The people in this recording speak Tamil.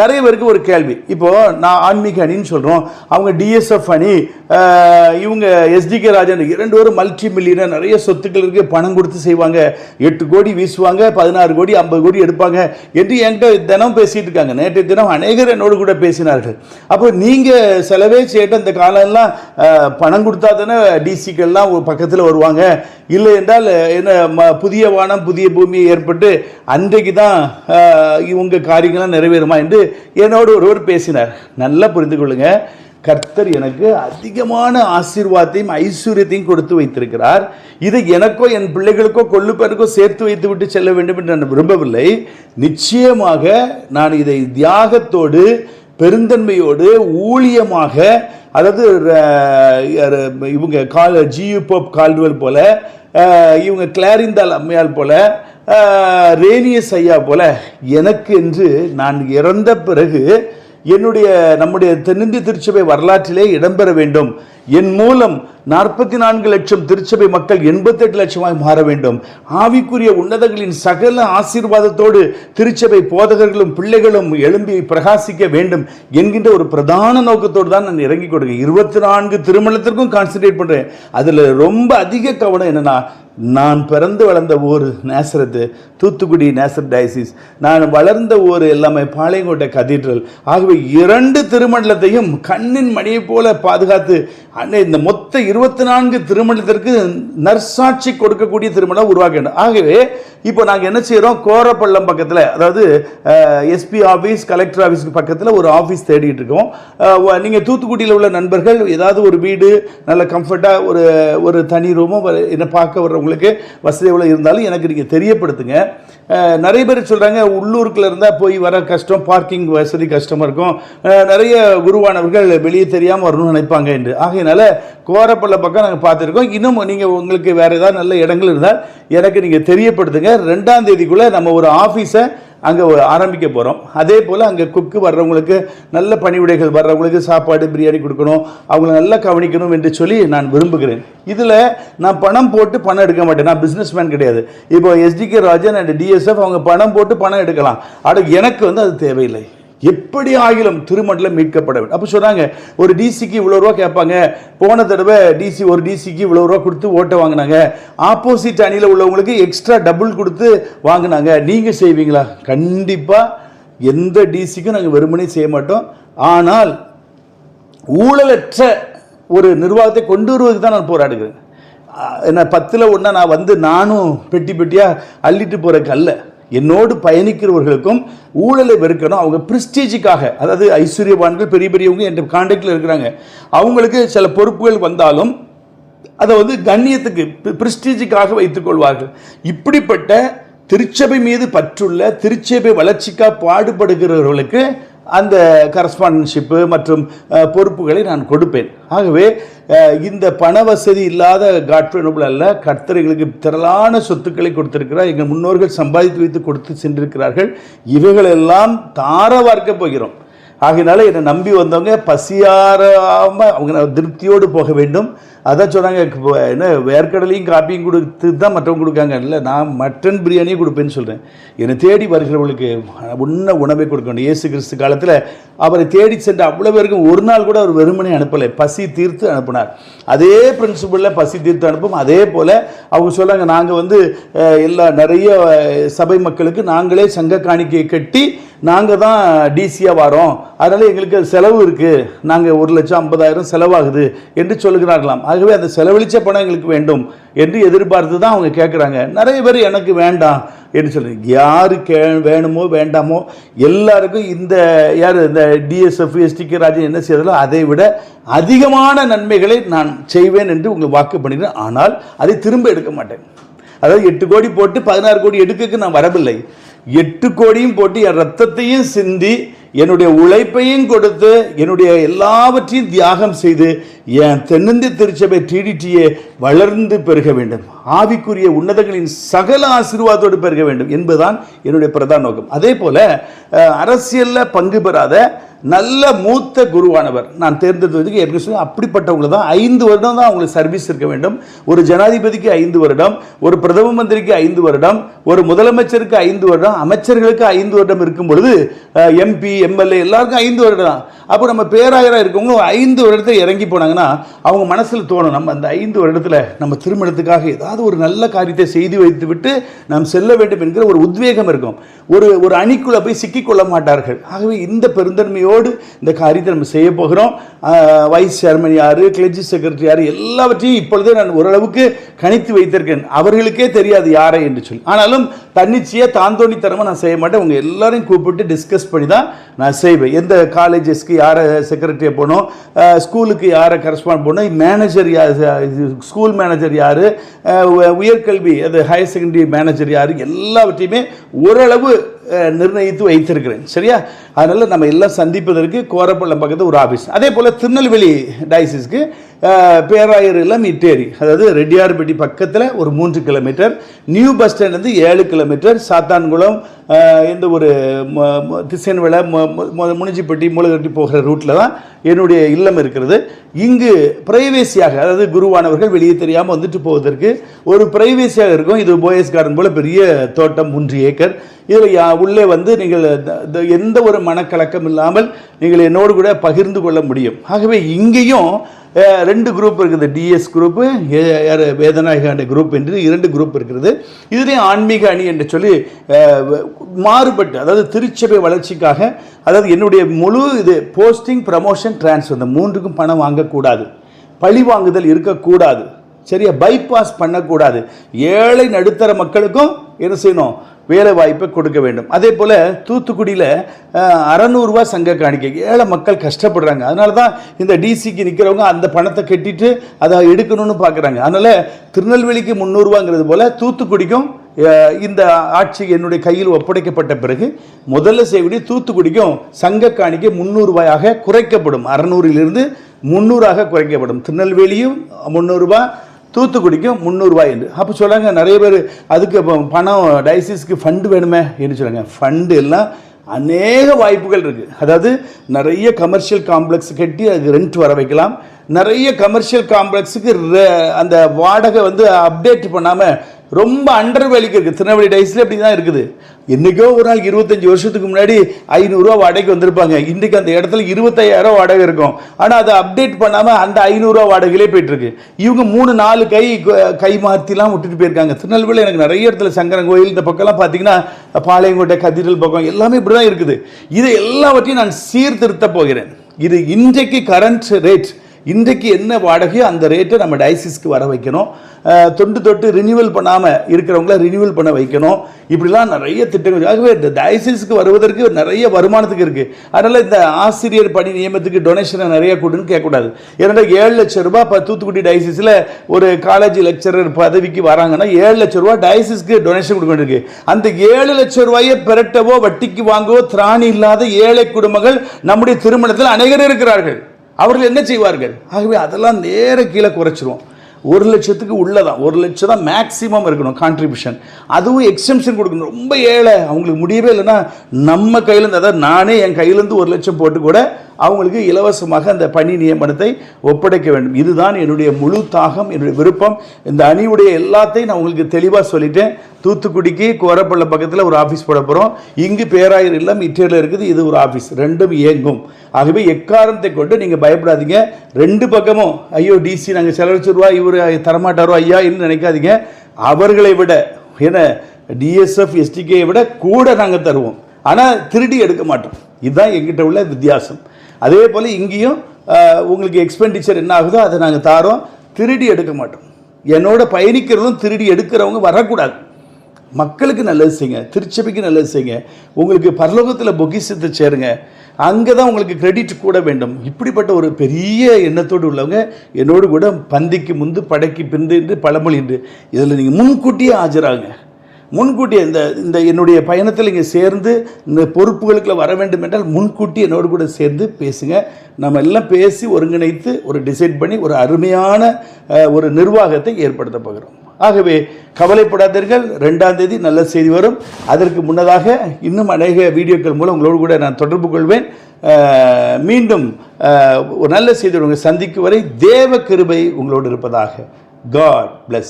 நிறைய பேருக்கு ஒரு கேள்வி. இப்போ நான் ஆன்மீக அணின்னு சொல்றோம். அவங்க டிஎஸ்எஃப் அணி இவங்க எஸ்டிகே ராஜன் இரண்டு பேரும் மல்டி மில்லியனர் நிறைய சொத்துக்கள் இருக்கு பணம் கொடுத்து செய்வாங்க. எட்டு கோடி வீசுவாங்க பதினாறு கோடி ஐம்பது கோடி எடுப்பாங்க என்று என்கிட்ட தினம் பேசிட்டு இருக்காங்க. நேற்று தினம் அநேகர் என்னோடு கூட பேசினார்கள். அப்போ நீங்க செலவே சேட்ட இந்த காலம்லாம் பணம் கொடுத்தா தானே டிசிக்கெல்லாம் பக்கத்தில் வருவாங்க. இல்லை என்றால் என்ன ம- புதிய வானம் புதிய பூமி ஏற்பட்டு அன்றைக்கு தான் இவங்க காரியங்கள்லாம் நிறைவேறுமா என்று என்னோடு ஒருவர் பேசினார். நல்லா புரிந்து கொள்ளுங்க. கர்த்தர் எனக்கு அதிகமான ஆசீர்வாதத்தையும் ஐஸ்வர்யத்தையும் கொடுத்து வைத்திருக்கிறார். இதை எனக்கோ என் பிள்ளைகளுக்கோ கொள்ளு பேருக்கோ சேர்த்து வைத்து விட்டு செல்ல வேண்டும் என்று நான் விரும்பவில்லை. நிச்சயமாக நான் இதை தியாகத்தோடு பெருந்தன்மையோடு ஊழியமாக அதாவது ர- இவங்க கால் ஜியு போப் கால்டுவல் போல இவங்க கிளாரிந்தால் அம்மையால் போல ரேனியஸ் ஐயா போல எனக்கு என்று நான் இறந்த பிறகு என்னுடைய நம்முடைய தென்னிந்திய திருச்சபை வரலாற்றிலே இடம்பெற வேண்டும். என் மூலம் நாற்பத்தி நான்கு லட்சம் திருச்சபை மக்கள் எண்பத்தெட்டு லட்சமாய் மாற வேண்டும். ஆவிக்குரிய உன்னதங்களின் சகல ஆசீர்வாதத்தோடு திருச்சபை போதகர்களும் பிள்ளைகளும் எழும்பி பிரகாசிக்க வேண்டும் என்கின்ற ஒரு பிரதான நோக்கத்தோடு தான் நான் இறங்கி கொடுங்க இருபத்தி நான்கு திருமணத்திற்கும் கான்சென்ட்ரேட் பண்ணுறேன் அதில் ரொம்ப அதிக கவனம் என்னன்னா நான் பிறந்து வளர்ந்த ஊர் நேசரத்து தூத்துக்குடி நேசர் டயசிஸ் நான் வளர்ந்த ஊர் எல்லாமே பாளையங்கோட்டை கதீட்ரல் ஆகவே இரண்டு திருமண்டலத்தையும் கண்ணின் மணியைப் போல பாதுகாத்து அன்னை இந்த மொத்த இருபத்தி நான்கு திருமணத்திற்கு நற்சாட்சி கொடுக்கக்கூடிய திருமணம் உருவாக்க வேண்டும் ஆகவே இப்போ நாங்கள் என்ன செய்கிறோம் கோரப்பள்ளம் பக்கத்தில் அதாவது எஸ்பி ஆஃபீஸ் கலெக்டர் ஆஃபீஸ்க்கு பக்கத்தில் ஒரு ஆஃபீஸ் தேடிட்டு இருக்கோம். நீங்கள் தூத்துக்குடியில் உள்ள நண்பர்கள் ஏதாவது ஒரு வீடு நல்ல கம்ஃபர்ட்டாக ஒரு ஒரு தனி ரூமும் என்னை பார்க்க வர்றவங்களுக்கு வசதி எவ்வளோ இருந்தாலும் எனக்கு நீங்கள் தெரியப்படுத்துங்க. நிறைய பேர் சொல்கிறாங்க உள்ளூருக்குள்ள இருந்தால் போய் வர கஷ்டம் பார்க்கிங் வசதி கஷ்டமாக இருக்கும். நிறைய குருவானவர்கள் வெளியே தெரியாமல் வரணும்னு நினைப்பாங்க என்று. ஆகையினால கோரப்பள்ள பக்கம் நாங்கள் பார்த்துருக்கோம். இன்னும் நீங்கள் உங்களுக்கு வேறு ஏதாவது நல்ல இடங்கள் இருந்தால் எனக்கு நீங்கள் தெரியப்படுத்துங்க. ரெண்டாம் தேதிக்குள்ளே நம்ம ஒரு ஆஃபீஸை அங்கே ஆரம்பிக்க போகிறோம் அதே போல் அங்கே குக்கு வர்றவங்களுக்கு நல்ல பணிவிடைகள் வர்றவங்களுக்கு சாப்பாடு பிரியாணி கொடுக்கணும். அவங்கள நல்லா கவனிக்கணும் என்று சொல்லி நான் விரும்புகிறேன். இதில் நான் பணம் போட்டு பணம் எடுக்க மாட்டேன். நான் பிஸ்னஸ் மேன் கிடையாது. இப்போ எஸ்டிகே ராஜன் அண்ட் டிஎஸ்எஃப் அவங்க பணம் போட்டு பணம் எடுக்கலாம். ஆனால் எனக்கு வந்து அது தேவையில்லை. எப்படி ஆகிலும் திருமண்டலம் மீட்கப்பட வேண்டும். அப்போ சொன்னாங்க ஒரு டிசிக்கு இவ்வளோ ரூபா கேட்பாங்க. போன தடவை டிசி ஒரு டிசிக்கு இவ்வளோ ரூபா கொடுத்து ஓட்டை வாங்கினாங்க. ஆப்போசிட் அணியில் உள்ளவங்களுக்கு எக்ஸ்ட்ரா டபுள் கொடுத்து வாங்கினாங்க. நீங்கள் செய்வீங்களா? கண்டிப்பாக எந்த டிசிக்கும் நாங்கள் வெறுமனே செய்ய மாட்டோம். ஆனால் ஊழலற்ற ஒரு நிர்வாகத்தை கொண்டு வருவதுக்கு தான் நான் போராடுகிறேன். என்ன பத்தில் ஒன்றா நான் வந்து நானும் பெட்டி பெட்டியாக அள்ளிட்டு போகிறக்கு அல்ல என்னோடு பயணிக்கிறவர்களுக்கும் ஊழலை வெறுக்கணும். அவங்க பிரிஸ்டீஜுக்காக அதாவது ஐஸ்வர்யவான்கள் பெரிய பெரியவங்க என்ற காண்டாக்டில் இருக்கிறாங்க. அவங்களுக்கு சில பொறுப்புகள் வந்தாலும் அதை வந்து கண்ணியத்துக்கு பிரிஸ்டீஜுக்காக வைத்துக் கொள்வார்கள். இப்படிப்பட்ட திருச்சபை மீது பற்றுள்ள திருச்சபை வளர்ச்சிக்காக பாடுபடுகிறவர்களுக்கு அந்த கரஸ்பாண்டன்ஷிப்பு மற்றும் பொறுப்புகளை நான் கொடுப்பேன். ஆகவே இந்த பண வசதி இல்லாத காட்ஃபே அல்ல கர்த்தர்களுக்கு திரளான சொத்துக்களை கொடுத்திருக்கிறார் எங்கள் முன்னோர்கள் சம்பாதித்து வைத்து கொடுத்து சென்றிருக்கிறார்கள் இவைகளெல்லாம் தார வார்க்க போகிறோம். ஆகையினால என்னை நம்பி வந்தவங்க பசியாராமல் அவங்க நான் திருப்தியோடு போக வேண்டும். அதான் சொன்னாங்க இப்போ என்ன வேர்க்கடலையும் காப்பியும் கொடுத்து தான் மற்றவங்க கொடுக்காங்க. இல்லை நான் மட்டன் பிரியாணியும் கொடுப்பேன்னு சொல்கிறேன் என்னை தேடி வருகிறவங்களுக்கு உன்ன உணவை கொடுக்க வேண்டும் இயேசு கிறிஸ்து காலத்தில் அவரை தேடி சென்ற அவ்வளோ பேருக்கும் ஒரு நாள் கூட அவர் வெறுமனே அனுப்பலை. பசி தீர்த்து அனுப்பினார். அதே பிரின்சிபலில் பசி தீர்த்து அனுப்பும். அதே போல் அவங்க சொல்கிறாங்க நாங்கள் வந்து எல்லா நிறைய சபை மக்களுக்கு நாங்களே சங்க காணிக்கையை கட்டி நாங்கள் தான் டிசியாக வரோம். அதனால் எங்களுக்கு அது செலவு இருக்குது நாங்கள் ஒரு லட்சம் ஐம்பதாயிரம் செலவாகுது என்று சொல்லுகிறார்களாம். ஆகவே அந்த செலவழிச்ச பணம் எங்களுக்கு வேண்டும் என்று எதிர்பார்த்து தான் அவங்க கேட்குறாங்க நிறைய பேர் எனக்கு வேண்டாம் என்று சொல்கிறேன் யார் கே வேணுமோ வேண்டாமோ எல்லாருக்கும் இந்த யார் இந்த டிஎஸ்எஃப் எஸ்டிகே ராஜன் என்ன செய்தாலோ அதை விட அதிகமான நன்மைகளை நான் செய்வேன் என்று உங்களுக்கு வாக்கு பண்ணிடுறேன். ஆனால் அதை திரும்ப எடுக்க மாட்டேன். அதாவது எட்டு கோடி போட்டு பதினாறு கோடி எடுக்கக்கு நான் வரவில்லை. எட்டு கோடியும் போட்டு என் ரத்தத்தையும் சிந்தி என்னுடைய உழைப்பையும் கொடுத்து என்னுடைய எல்லாவற்றையும் தியாகம் செய்து என் தென்னிந்திய திருச்சபை டிடிடியை வளர்ந்து பெருக வேண்டும். ஆவிக்குரிய உன்னதங்களின் சகல ஆசீர்வாதத்தோடு பெருக வேண்டும் என்பதுதான் என்னுடைய பிரதான நோக்கம். அதே போல் அரசியலில் பங்கு பெறாத நல்ல மூத்த குருவானவர். நான் தேர்ந்தெடுத்ததுக்கு ஏற்கனவே சொன்னேன், அப்படிப்பட்டவங்களை தான் ஐந்து வருடம் தான் அவங்களுக்கு சர்வீஸ் இருக்க வேண்டும். ஒரு ஜனாதிபதிக்கு ஐந்து வருடம் ஒரு பிரதம மந்திரிக்கு ஐந்து வருடம் ஒரு முதலமைச்சருக்கு ஐந்து வருடம் அமைச்சர்களுக்கு ஐந்து வருடம் இருக்கும் பொழுது எம்பி எம்எல்ஏ எல்லாருக்கும் ஐந்து வருடம் தான். அப்போ நம்ம பேராயராக இருக்கவங்களும் ஐந்து வருடத்தை இறங்கி போனாங்கன்னா அவங்க மனசில் தோணும் நம்ம அந்த ஐந்து வருடத்தில் நம்ம திருமணத்துக்காக ஏதாவது ஒரு நல்ல காரியத்தை செய்து வைத்து விட்டு நாம் செல்ல வேண்டும் என்கிற ஒரு உத்வேகம் இருக்கும். ஒரு ஒரு அணிக்குள்ளே போய் சிக்கிக்கொள்ள மாட்டார்கள். ஆகவே இந்த பெருந்தன்மையோ பெருந்தன்மையோடு இந்த காரியத்தை நம்ம செய்ய போகிறோம். வைஸ் சேர்மன் யார் கிளர்ச்சி செக்ரட்டரி யார் எல்லாவற்றையும் இப்பொழுதே நான் ஓரளவுக்கு கணித்து வைத்திருக்கேன். அவர்களுக்கே தெரியாது யாரை என்று சொல்லி. ஆனாலும் தன்னிச்சையாக தாந்தோணித்தனமாக நான் செய்ய மாட்டேன். உங்கள் எல்லாரையும் கூப்பிட்டு டிஸ்கஸ் பண்ணி தான் நான் செய்வேன். எந்த காலேஜஸ்க்கு யாரை செக்ரட்டரியை போகணும் ஸ்கூலுக்கு யாரை கரஸ்பாண்ட் போகணும் மேனேஜர் யார் ஸ்கூல் மேனேஜர் யார் உயர்கல்வி அது ஹையர் செகண்டரி மேனேஜர் யார் எல்லாவற்றையுமே ஓரளவு நிர்ணயித்து வைத்திருக்கிறேன். சரியா? அதனால் நம்ம எல்லாம் சந்திப்பதற்கு கோரப்பள்ளம் பக்கத்து ஒரு ஆஃபீஸ் அதே போல் திருநெல்வேலி டயசிஸ்க்கு பேராயர் இல்லம் இட்டேரி அதாவது ரெட்டியார்பட்டி பக்கத்தில் ஒரு மூன்று கிலோமீட்டர் நியூ பஸ் ஸ்டாண்ட்லேருந்து ஏழு கிலோமீட்டர் சாத்தான்குளம் இந்த ஒரு திசைன் விலை முனிஞ்சிப்பட்டி மூலகட்டி போகிற ரூட்டில் தான் என்னுடைய இல்லம் இருக்கிறது. இங்கு பிரைவேசியாக அதாவது குருவானவர்கள் வெளியே தெரியாமல் வந்துட்டு போவதற்கு ஒரு பிரைவேசியாக இருக்கும். இது போயஸ் கார்டன் போல் பெரிய தோட்டம் மூன்று ஏக்கர். இதில் யா உள்ளே வந்து நீங்கள் எந்த ஒரு மனக்கலக்கம் இல்லாமல் நீங்கள் என்னோடு கூட பகிர்ந்து கொள்ள முடியும். ஆகவே இங்கேயும் ரெண்டு குரூப் இருக்குது. டிஎஸ் குரூப்பு வேதநாயக அணி குரூப் என்று இரண்டு குரூப் இருக்கிறது இதுலேயும் ஆன்மீக அணி என்று சொல்லி மாறுபட்டு அதாவது திருச்சபை வளர்ச்சிக்காக அதாவது என்னுடைய முழு இது போஸ்டிங் ப்ரமோஷன் ட்ரான்ஸ்ஃபர் இந்த மூன்றுக்கும் பணம் வாங்கக்கூடாது. பழி வாங்குதல் இருக்கக்கூடாது. சரியா? பைபாஸ் பண்ணக்கூடாது. ஏழை நடுத்தர மக்களுக்கும் என்ன செய்யணும்? வேலை வாய்ப்பை கொடுக்க வேண்டும். அதே போல் தூத்துக்குடியில் அறநூறுரூவா சங்க காணிக்கை. ஏழை மக்கள் கஷ்டப்படுறாங்க. அதனால தான் இந்த டிசிக்கு நிற்கிறவங்க அந்த பணத்தை கட்டிட்டு அதை எடுக்கணும்னு பார்க்குறாங்க அதனால் திருநெல்வேலிக்கு முந்நூறுரூவாங்கிறது போல் தூத்துக்குடிக்கும் இந்த ஆட்சி என்னுடைய கையில் ஒப்படைக்கப்பட்ட பிறகு முதல்ல செய்யக்கூடிய தூத்துக்குடிக்கும் சங்க காணிக்கை முந்நூறுரூவாயாக குறைக்கப்படும். அறநூறிலிருந்து முந்நூறாக குறைக்கப்படும். திருநெல்வேலியும் முந்நூறுரூபா தூத்துக்குடிக்கும் முந்நூறுரூவாய் என்று. அப்போ சொல்கிறாங்க நிறைய பேர் அதுக்கு அப்போ பணம் டயசிஸ்க்கு ஃபண்டு வேணுமே என்று சொல்கிறாங்க ஃபண்டு எல்லாம் அநேக வாய்ப்புகள் இருக்குது அதாவது நிறைய கமர்ஷியல் காம்ப்ளெக்ஸ் கட்டி அதுக்கு ரெண்ட் வர வைக்கலாம். நிறைய கமர்ஷியல் காம்ப்ளெக்ஸுக்கு அந்த வாடகை வந்து அப்டேட் பண்ணாமல் ரொம்ப அண்டர் வேலைக்கு இருக்குது திருநெல்வேலி டைஸில் அப்படி தான் இருக்குது. என்றைக்கோ ஒரு நாள் இருபத்தஞ்சி வருஷத்துக்கு முன்னாடி ஐநூறுரூவா வாடகைக்கு வந்திருப்பாங்க. இன்றைக்கு அந்த இடத்துல இருபத்தையாயிரம் வாடகை இருக்கும். ஆனால் அதை அப்டேட் பண்ணாமல் அந்த ஐநூறுரூவா வாடகையிலே போயிட்டுருக்கு. இவங்க மூணு நாலு கை கை மாற்றிலாம் விட்டுட்டு போயிருக்காங்க. திருநெல்வேலி எனக்கு நிறைய இடத்துல சங்கரன் கோயில் இந்த பக்கம்லாம் பார்த்தீங்கன்னா பாளையங்கோட்டை கதிரல் பக்கம் எல்லாமே இப்படி தான் இருக்குது. இதை எல்லாவற்றையும் நான் சீர்திருத்த போகிறேன். இது இன்றைக்கு கரண்ட் ரேட் இன்றைக்கு என்ன வாடகையோ அந்த ரேட்டை நம்ம டயசிஸ்க்கு வர வைக்கணும். தொண்டு தொட்டு ரினியூவல் பண்ணாமல் இருக்கிறவங்கள ரினியூவல் பண்ண வைக்கணும். இப்படிலாம் நிறைய திட்டங்கள் ஆகவே இந்த டயசிஸ்க்கு வருவதற்கு நிறைய வருமானத்துக்கு இருக்குது அதனால் இந்த ஆசிரியர் பணி நியமத்துக்கு டொனேஷனை நிறைய கொடுன்னு கேட்கக்கூடாது. ஏன்னா ஏழு லட்சம் ரூபாய் இப்போ தூத்துக்குடி டயசிஸில் ஒரு காலேஜ் லெக்சரர் பதவிக்கு வராங்கன்னா ஏழு லட்சம் ரூபா டயசிஸ்க்கு டொனேஷன் கொடுக்க வேண்டியிருக்கு. அந்த ஏழு லட்சம் ரூபாயை பெரட்டவோ வட்டிக்கு வாங்கவோ திராணி இல்லாத ஏழை குடும்பங்கள் நம்முடைய திருமணத்தில் அனைவரும் இருக்கிறார்கள். அவர்கள் என்ன செய்வார்கள்? ஆகவே அதெல்லாம் நேர கீழே குறைச்சிருவோம். ஒரு லட்சத்துக்கு உள்ளதான். ஒரு லட்சம் தான் மேக்ஸிமம் இருக்கணும் கான்ட்ரிபியூஷன் அதுவும் எக்ஸ்டென்ஷன் கொடுக்கணும். ரொம்ப ஏழை. அவங்களுக்கு முடியவே இல்லைன்னா நம்ம கையிலேருந்து அதாவது நானே என் கையிலேருந்து ஒரு லட்சம் போட்டு கூட அவங்களுக்கு இலவசமாக அந்த பணி நியமனத்தை ஒப்படைக்க வேண்டும். இதுதான் என்னுடைய முழு தாகம் என்னுடைய விருப்பம். இந்த அணியுடைய எல்லாத்தையும் நான் உங்களுக்கு தெளிவாக சொல்லிட்டேன். தூத்துக்குடிக்கு கோரப்பள்ள பக்கத்தில் ஒரு ஆஃபீஸ் போட போகிறோம் இங்கு பேராயர் இல்லம் இட்டேரில் இருக்குது இது ஒரு ஆஃபீஸ் ரெண்டும் இயங்கும். ஆகவே எக்காரணத்தை கொண்டு நீங்கள் பயப்படாதீங்க. ரெண்டு பக்கமும் ஐயோ டிசி நாங்கள் செலவழிச்சிருவா இவர் தரமாட்டாரோ ஐயா என்று நினைக்காதீங்க. அவர்களை விட ஏன்னா டிஎஸ்எஃப் எஸ்டிகேயை விட கூட நாங்கள் தருவோம். ஆனால் திருடி எடுக்க மாட்டோம். இதுதான் எங்கிட்ட உள்ள வித்தியாசம். அதே போல் இங்கேயும் உங்களுக்கு எக்ஸ்பெண்டிச்சர் என்ன ஆகுதோ அதை நாங்கள் தாரோம். திருடி எடுக்க மாட்டோம். என்னோட பயணிக்கிறதும் திருடி எடுக்கிறவங்க வரக்கூடாது. மக்களுக்கு நல்லது செய்யுங்க. திருச்சபைக்கு நல்லது செய்யுங்க. உங்களுக்கு பரலோகத்தில் பொக்கிஷத்தை சேருங்க. அங்கே தான் உங்களுக்கு கிரெடிட் கூட வேண்டும். இப்படிப்பட்ட ஒரு பெரிய எண்ணத்தோடு உள்ளவங்க என்னோடு கூட பந்திக்கு முந்து படைக்கு பிந்து என்று பழமொழி என்று இதில் நீங்கள் முன்கூட்டியே ஆஜராகுங்க. முன்கூட்டியே இந்த இந்த என்னுடைய பயணத்தில் இங்கே சேர்ந்து இந்த பொறுப்புகளுக்குள்ள வர வேண்டும் என்றால் முன்கூட்டி என்னோடு கூட சேர்ந்து பேசுங்க. நம்ம எல்லாம் பேசி ஒருங்கிணைத்து ஒரு டிசைட் பண்ணி ஒரு அருமையான ஒரு நிர்வாகத்தை ஏற்படுத்த போகிறோம். ஆகவே கவலைப்படாதீர்கள். ரெண்டாம் தேதி நல்ல செய்தி வரும். அதற்கு முன்னதாக இன்னும் அநேக வீடியோக்கள் மூலம் உங்களோடு கூட நான் தொடர்பு கொள்வேன். மீண்டும் ஒரு நல்ல செய்தி உங்களை சந்திக்கும் வரை தேவ கிருபை உங்களோடு இருப்பதாக. God plus